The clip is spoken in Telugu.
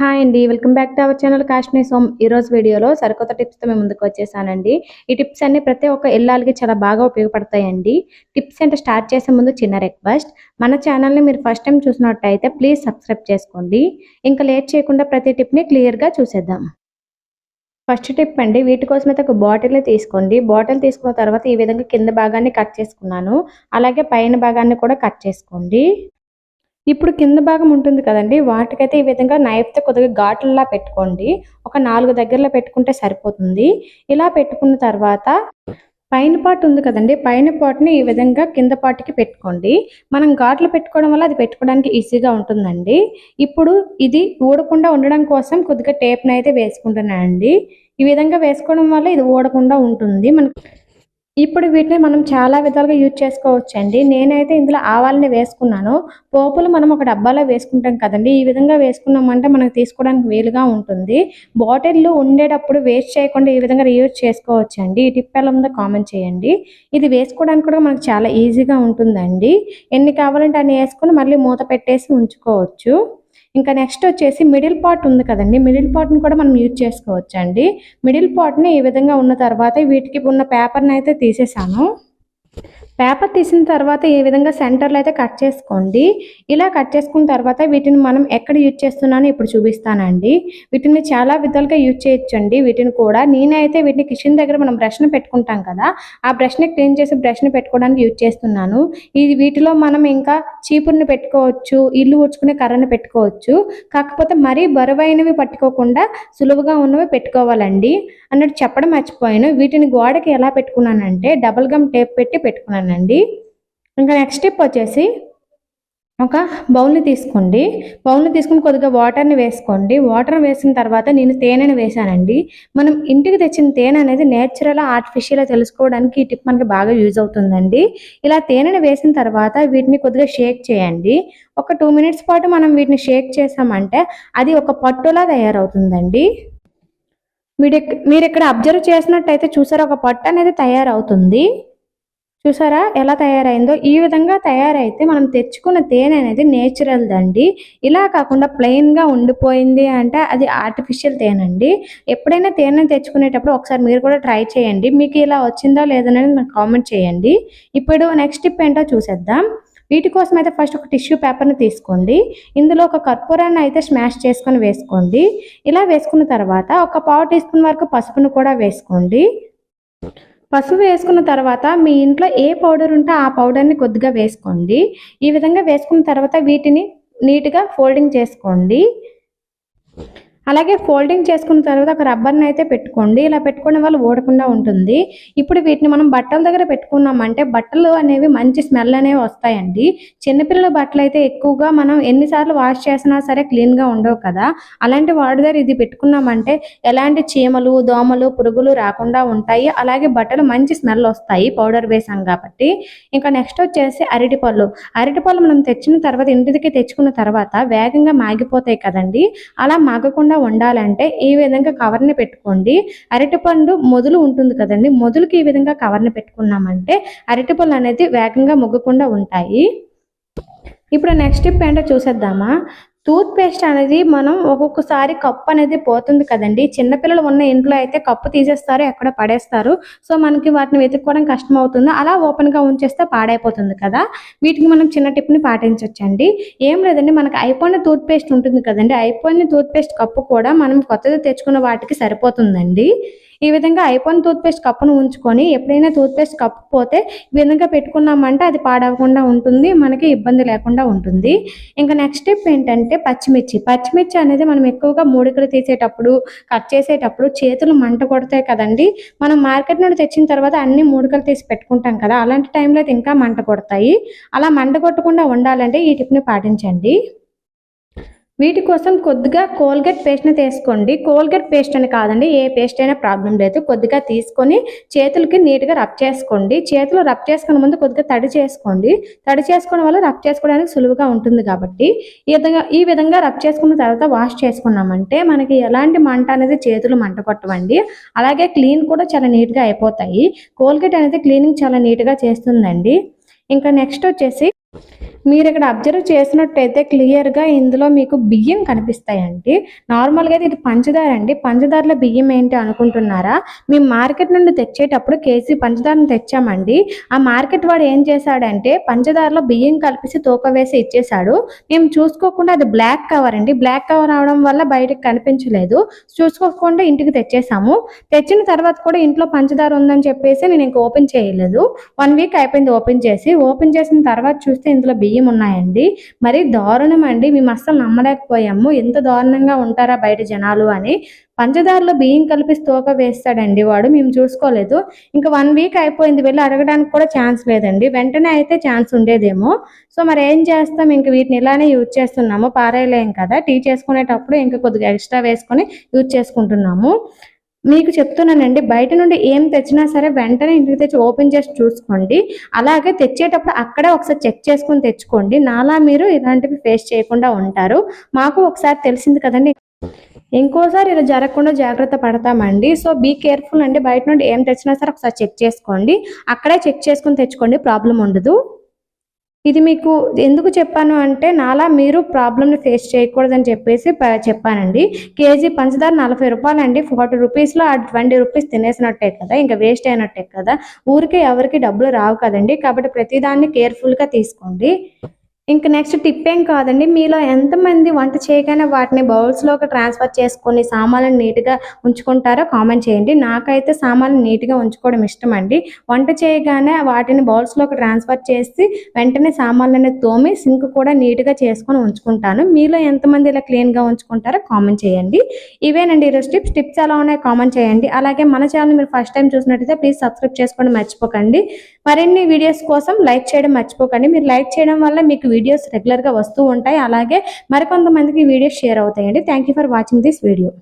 హాయ్ అండి welcome back to our channel Kashmir Som. ఈ రోజు వీడియోలో సరికొత్త టిప్స్తో మేము ముందుకు వచ్చేసానండి. ఈ టిప్స్ అన్ని ప్రతి ఒక్క ఇల్లాలకి చాలా బాగా ఉపయోగపడతాయండి. టిప్స్ అంటే స్టార్ట్ చేసే ముందు చిన్న రిక్వెస్ట్. మన ఛానల్ని మీరు ఫస్ట్ టైం చూసినట్టయితే ప్లీజ్ సబ్స్క్రైబ్ చేసుకోండి. ఇంకా లేట్ చేయకుండా ప్రతి టిప్ని క్లియర్గా చూసేద్దాం. ఫస్ట్ టిప్ అండి వీటి కోసం అయితే ఒక బాటిల్ తీసుకోండి. బాటిల్ తీసుకున్న తర్వాత ఈ విధంగా కింద భాగాన్ని కట్ చేసుకున్నాను. అలాగే పైన భాగాన్ని కూడా కట్ చేసుకోండి. ఇప్పుడు కింద భాగం ఉంటుంది కదండి వాటికైతే ఈ విధంగా నైఫ్తో కొద్దిగా ఘాట్లలా పెట్టుకోండి. ఒక నాలుగు దగ్గరలో పెట్టుకుంటే సరిపోతుంది. ఇలా పెట్టుకున్న తర్వాత పైన పార్ట్ ఉంది కదండి పైన పార్ట్ని ఈ విధంగా కింద పార్ట్కి పెట్టుకోండి. మనం ఘాట్లు పెట్టుకోవడం వల్ల అది పెట్టుకోవడానికి ఈజీగా ఉంటుందండి. ఇప్పుడు ఇది ఊడకుండా ఉండడం కోసం కొద్దిగా టేప్ని అయితే వేసుకుంటున్నానండి. ఈ విధంగా వేసుకోవడం వల్ల ఇది ఊడకుండా ఉంటుంది. మనకు ఇప్పుడు వీటిని మనం చాలా విధాలుగా యూజ్ చేసుకోవచ్చు అండి నేనైతే ఇందులో ఆవాలని వేసుకున్నాను. పోపులు మనం ఒక డబ్బాలో వేసుకుంటాం కదండి. ఈ విధంగా వేసుకున్నామంటే మనకు తీసుకోవడానికి వీలుగా ఉంటుంది. బాటిల్ ఉండేటప్పుడు వేస్ట్ చేయకుండా ఈ విధంగా రీయూజ్ చేసుకోవచ్చు అండి ఈ టిప్ ఎలా ఉందో కామెంట్ చేయండి. ఇది వేసుకోవడానికి కూడా మనకు చాలా ఈజీగా ఉంటుందండి. ఎన్ని కావాలంటే అన్ని వేసుకొని మళ్ళీ మూత పెట్టేసి ఉంచుకోవచ్చు. ఇంకా నెక్స్ట్ వచ్చేసి మిడిల్ పార్ట్ ఉంది కదండి. మిడిల్ పార్ట్ని కూడా మనం యూజ్ చేసుకోవచ్చు అండి మిడిల్ పార్ట్ని ఈ విధంగా ఉన్న తర్వాత వీటికి ఉన్న పేపర్ని అయితే తీసేసాను. పేపర్ తీసిన తర్వాత ఈ విధంగా సెంటర్లో అయితే కట్ చేసుకోండి ఇలా కట్ చేసుకున్న తర్వాత వీటిని మనం ఎక్కడ యూజ్ చేస్తున్నానో ఇప్పుడు చూపిస్తానండి. వీటిని చాలా విధాలుగా యూజ్ చేయొచ్చండి. వీటిని కూడా నేనైతే వీటిని కిచెన్ దగ్గర మనం బ్రష్ని పెట్టుకుంటాం కదా ఆ బ్రష్ని క్లీన్ చేసి బ్రష్ని పెట్టుకోవడానికి యూజ్ చేస్తున్నాను. ఇది వీటిలో మనం ఇంకా చీపుర్ని పెట్టుకోవచ్చు ఇల్లు ఊడ్చుకునే కర్రని పెట్టుకోవచ్చు. కాకపోతే మరీ బరువైనవి పట్టుకోకుండా సులువుగా ఉన్నవి పెట్టుకోవాలండి. అన్నట్టు చెప్పడం మర్చిపోయాను. వీటిని గోడకి ఎలా పెట్టుకున్నానంటే డబుల్ గమ్ టేప్ పెట్టి పెట్టుకున్నాను. పెట్టుకున్నానండి ఇంకా నెక్స్ట్ స్టెప్ వచ్చేసి ఒక బౌల్ని తీసుకోండి. బౌల్ని తీసుకుని కొద్దిగా వాటర్ని వేసుకోండి. వాటర్ వేసిన తర్వాత నేను తేనెని వేసానండి మనం ఇంటికి తెచ్చిన తేనె అనేది నేచురల్ ఆర్టిఫిషియల్ తెలుసుకోవడానికి ఈ టిప్ మనకి బాగా యూజ్ అవుతుందండి. ఇలా తేనెని వేసిన తర్వాత వీటిని కొద్దిగా షేక్ చేయండి. ఒక టూ మినిట్స్ పాటు మనం వీటిని షేక్ చేసామంటే అది ఒక పట్టులా తయారవుతుందండి. మీరు మీరు ఇక్కడ అబ్జర్వ్ చేసినట్టయితే చూసారు? ఒక పట్టు అనేది తయారవుతుంది. చూసారా ఎలా తయారైందో? ఈ విధంగా తయారైతే మనం తెచ్చుకున్న తేనె అనేది నేచురల్ దండి ఇలా కాకుండా ప్లెయిన్గా ఉండిపోయింది అంటే అది ఆర్టిఫిషియల్ తేనె అండి. ఎప్పుడైనా తేనె తెచ్చుకునేటప్పుడు ఒకసారి మీరు కూడా ట్రై చేయండి. మీకు ఇలా వచ్చిందో లేదనేది నాకు కామెంట్ చేయండి. ఇప్పుడు నెక్స్ట్ టిప్ ఏంటో చూసేద్దాం. వీటి కోసం అయితే ఫస్ట్ ఒక టిష్యూ పేపర్ని తీసుకోండి. ఇందులో ఒక కర్పూరాన్ని అయితే స్మాష్ చేసుకొని వేసుకోండి. ఇలా వేసుకున్న తర్వాత ఒక పావు టీ స్పూన్ వరకు పసుపును కూడా వేసుకోండి. పసుపు వేసుకున్న తర్వాత మీ ఇంట్లో ఏ పౌడర్ ఉంటే ఆ పౌడర్ని కొద్దిగా వేసుకోండి. ఈ విధంగా వేసుకున్న తర్వాత వీటిని నీట్గా ఫోల్డింగ్ చేసుకోండి. అలాగే ఫోల్డింగ్ చేసుకున్న తర్వాత ఒక రబ్బర్ని అయితే పెట్టుకోండి. ఇలా పెట్టుకోవడం వల్ల ఊడకుండా ఉంటుంది. ఇప్పుడు వీటిని మనం బట్టల దగ్గర పెట్టుకున్నామంటే బట్టలు అనేవి మంచి స్మెల్ అనేవి వస్తాయండి. చిన్నపిల్లల బట్టలు అయితే ఎక్కువగా మనం ఎన్నిసార్లు వాష్ చేసినా సరే క్లీన్గా ఉండవు కదా. అలాంటి వాడి దగ్గర ఇది పెట్టుకున్నామంటే ఎలాంటి చీమలు దోమలు పురుగులు రాకుండా ఉంటాయి. అలాగే బట్టలు మంచి స్మెల్ వస్తాయి పౌడర్ వేసాం కాబట్టి. ఇంకా నెక్స్ట్ వచ్చేసి అరటిపళ్ళు అరటిపళ్ళు మనం తెచ్చిన తర్వాత ఇంటికి తెచ్చుకున్న తర్వాత వేగంగా మాగిపోతాయి కదండి. అలా మాగకుండా ఉండాలంటే ఈ విధంగా కవర్ని పెట్టుకోండి. అరటిపండు మొదలు ఉంటుంది కదండి మొదలుకి ఈ విధంగా కవర్ని పెట్టుకున్నామంటే అరటిపళ్ళు అనేది వేగంగా మొగ్గకుండా ఉంటాయి. ఇప్పుడు నెక్స్ట్ స్టెప్ ఏంటో చూసేద్దామా? టూత్ పేస్ట్ అనేది మనం ఒక్కొక్కసారి కప్పు అనేది పోతుంది కదండి. చిన్నపిల్లలు ఉన్న ఇంట్లో అయితే కప్పు తీసేస్తారు ఎక్కడ పడేస్తారు. సో మనకి వాటిని వెతుక్కోవడం కష్టం అవుతుంది అలా ఓపెన్గా ఉంచేస్తే పాడైపోతుంది కదా. వీటికి మనం చిన్న టిప్ని పాటించవచ్చండి ఏం లేదండి మనకి అయిపోయిన టూత్ పేస్ట్ ఉంటుంది కదండి. అయిపోయిన టూత్ పేస్ట్ కప్పు కూడా మనం కొత్తది తెచ్చుకున్న వాటికి సరిపోతుందండి. ఈ విధంగా అయిపోయిన టూత్పేస్ట్ కప్పును ఉంచుకొని ఎప్పుడైనా టూత్పేస్ట్ కప్పు పోతే ఈ విధంగా పెట్టుకున్నామంటే అది పాడవకుండా ఉంటుంది మనకి ఇబ్బంది లేకుండా ఉంటుంది. ఇంకా నెక్స్ట్ స్టెప్ ఏంటంటే పచ్చిమిర్చి. పచ్చిమిర్చి అనేది మనం ఎక్కువగా మూడికలు తీసేటప్పుడు కట్ చేసేటప్పుడు చేతులు మంట కొడతాయి కదండి. మనం మార్కెట్ నుండి తెచ్చిన తర్వాత అన్ని మూడికలు తీసి పెట్టుకుంటాం కదా. అలాంటి టైంలో అయితే ఇంకా మంట కొడతాయి. అలా మంట కొట్టకుండా ఉండాలంటే ఈ టిప్ని పాటించండి. వీటి కోసం కొద్దిగా కోల్గేట్ పేస్ట్ని తీసుకోండి. కోల్గేట్ పేస్ట్ అని కాదండి ఏ పేస్ట్ అయినా ప్రాబ్లం లేదు. కొద్దిగా తీసుకొని చేతులకి నీట్గా రబ్ చేసుకోండి. చేతులు రబ్ చేసుకునే ముందు కొద్దిగా తడి చేసుకోండి. తడి చేసుకోవడం వల్ల రబ్ చేసుకోవడానికి సులువుగా ఉంటుంది కాబట్టి ఈ విధంగా ఈ విధంగా రబ్ చేసుకున్న తర్వాత వాష్ చేసుకున్నామంటే మనకి ఎలాంటి మంట అనేది చేతులు మంట కొట్టవండి. అలాగే క్లీన్ కూడా చాలా నీట్గా అయిపోతాయి. కోల్గేట్ అనేది క్లీనింగ్ చాలా నీట్గా చేస్తుందండి. ఇంకా నెక్స్ట్ వచ్చేసి మీరు ఇక్కడ అబ్జర్వ్ చేసినట్టయితే క్లియర్గా ఇందులో మీకు బియ్యం కనిపిస్తాయండి. నార్మల్గా అయితే ఇది పంచదార అండి. పంచదారలో బియ్యం ఏంటి అనుకుంటున్నారా? మేము మార్కెట్ నుండి తెచ్చేటప్పుడు కేజీ పంచదారను తెచ్చామండి. ఆ మార్కెట్ వాడు ఏం చేశాడంటే పంచదారలో బియ్యం కలిపేసి తోకవేసి వేసి మేము చూసుకోకుండా అది బ్లాక్ కవర్ అండి. బ్లాక్ కవర్ అవడం వల్ల బయటకు కనిపించలేదు. చూసుకోకుండా ఇంటికి తెచ్చేసాము తెచ్చిన తర్వాత కూడా ఇంట్లో పంచదార ఉందని చెప్పేసి నేను ఇంక ఓపెన్ చేయలేదు. వన్ వీక్ అయిపోయింది ఓపెన్ చేసి. ఓపెన్ చేసిన తర్వాత చూస్తే ఇందులో బియ్యం ఉన్నాయండి మరి దారుణం అండి మేము అస్సలు నమ్మలేకపోయాము. ఎంత దారుణంగా ఉంటారా బయట జనాలు అని. పంచదారలో బియ్యం కలిపి తోక వేస్తాడండి వాడు మేము చూసుకోలేదు. ఇంకా వన్ వీక్ అయిపోయింది వెళ్ళి అడగడానికి కూడా ఛాన్స్ లేదండి. వెంటనే అయితే ఛాన్స్ ఉండేదేమో. సో మరి ఏం చేస్తాం? ఇంక వీటిని ఇలానే యూజ్ చేస్తున్నాము పారేయలేం కదా. టీ చేసుకునేటప్పుడు ఇంకా కొద్దిగా ఎక్స్ట్రా వేసుకొని యూజ్ చేసుకుంటున్నాము. మీకు చెప్తున్నానండి బయట నుండి ఏం తెచ్చినా సరే వెంటనే ఇంటికి తెచ్చి ఓపెన్ చేసి చూసుకోండి. అలాగే తెచ్చేటప్పుడు అక్కడే ఒకసారి చెక్ చేసుకొని తెచ్చుకోండి. నాలా మీరు ఇలాంటివి ఫేస్ చేయకుండా ఉంటారు. మాకు ఒకసారి తెలిసింది కదండి. ఇంకోసారి ఇలా జరగకుండా జాగ్రత్త పడతామండి. సో బీ కేర్ఫుల్ అండి. బయట నుండి ఏం తెచ్చినా సరే ఒకసారి చెక్ చేసుకోండి. అక్కడే చెక్ చేసుకొని తెచ్చుకోండి. ప్రాబ్లం ఉండదు. ఇది మీకు ఎందుకు చెప్పాను అంటే నాలా మీరు ప్రాబ్లమ్ని ఫేస్ చేయకూడదని చెప్పేసి చెప్పానండి. కేజీ పంచదార నలభై రూపాయలండి. ఫార్టీ రూపీస్లో ఆ ట్వంటీ రూపీస్ తినేసినట్టే కదా ఇంకా వేస్ట్ అయినట్టే కదా. ఊరికే ఎవరికి డబ్బులు రావు కదండి. కాబట్టి ప్రతిదాన్ని కేర్ఫుల్గా తీసుకోండి. ఇంక నెక్స్ట్ టిప్ ఏం కాదండి మీలో ఎంతమంది వంట చేయగానే వాటిని బౌల్స్లోకి ట్రాన్స్ఫర్ చేసుకొని సామాన్లను నీట్గా ఉంచుకుంటారో కామెంట్ చేయండి. నాకైతే సామాన్లు నీట్గా ఉంచుకోవడం ఇష్టం అండి వంట చేయగానే వాటిని బౌల్స్లోకి ట్రాన్స్ఫర్ చేసి వెంటనే సామాన్లని తోమి సింక్ కూడా నీట్గా చేసుకొని ఉంచుకుంటాను. మీలో ఎంతమంది ఇలా క్లీన్గా ఉంచుకుంటారో కామెంట్ చేయండి. ఇవేనండి ఈరోజు టిప్స్ టిప్స్ ఎలా ఉన్నాయో కామెంట్ చేయండి. అలాగే మన ఛానల్ మీరు ఫస్ట్ టైం చూసినట్టయితే ప్లీజ్ సబ్స్క్రైబ్ చేసుకోండి మర్చిపోకండి. మరిన్ని వీడియోస్ కోసం లైక్ చేయడం మర్చిపోకండి. మీరు లైక్ చేయడం వల్ల మీకు వీడియోస్ రెగ్యులర్గా వస్తూ ఉంటాయి. అలాగే మరికొంతమందికి వీడియోస్ షేర్ అవుతాయండి. Thank you for watching this video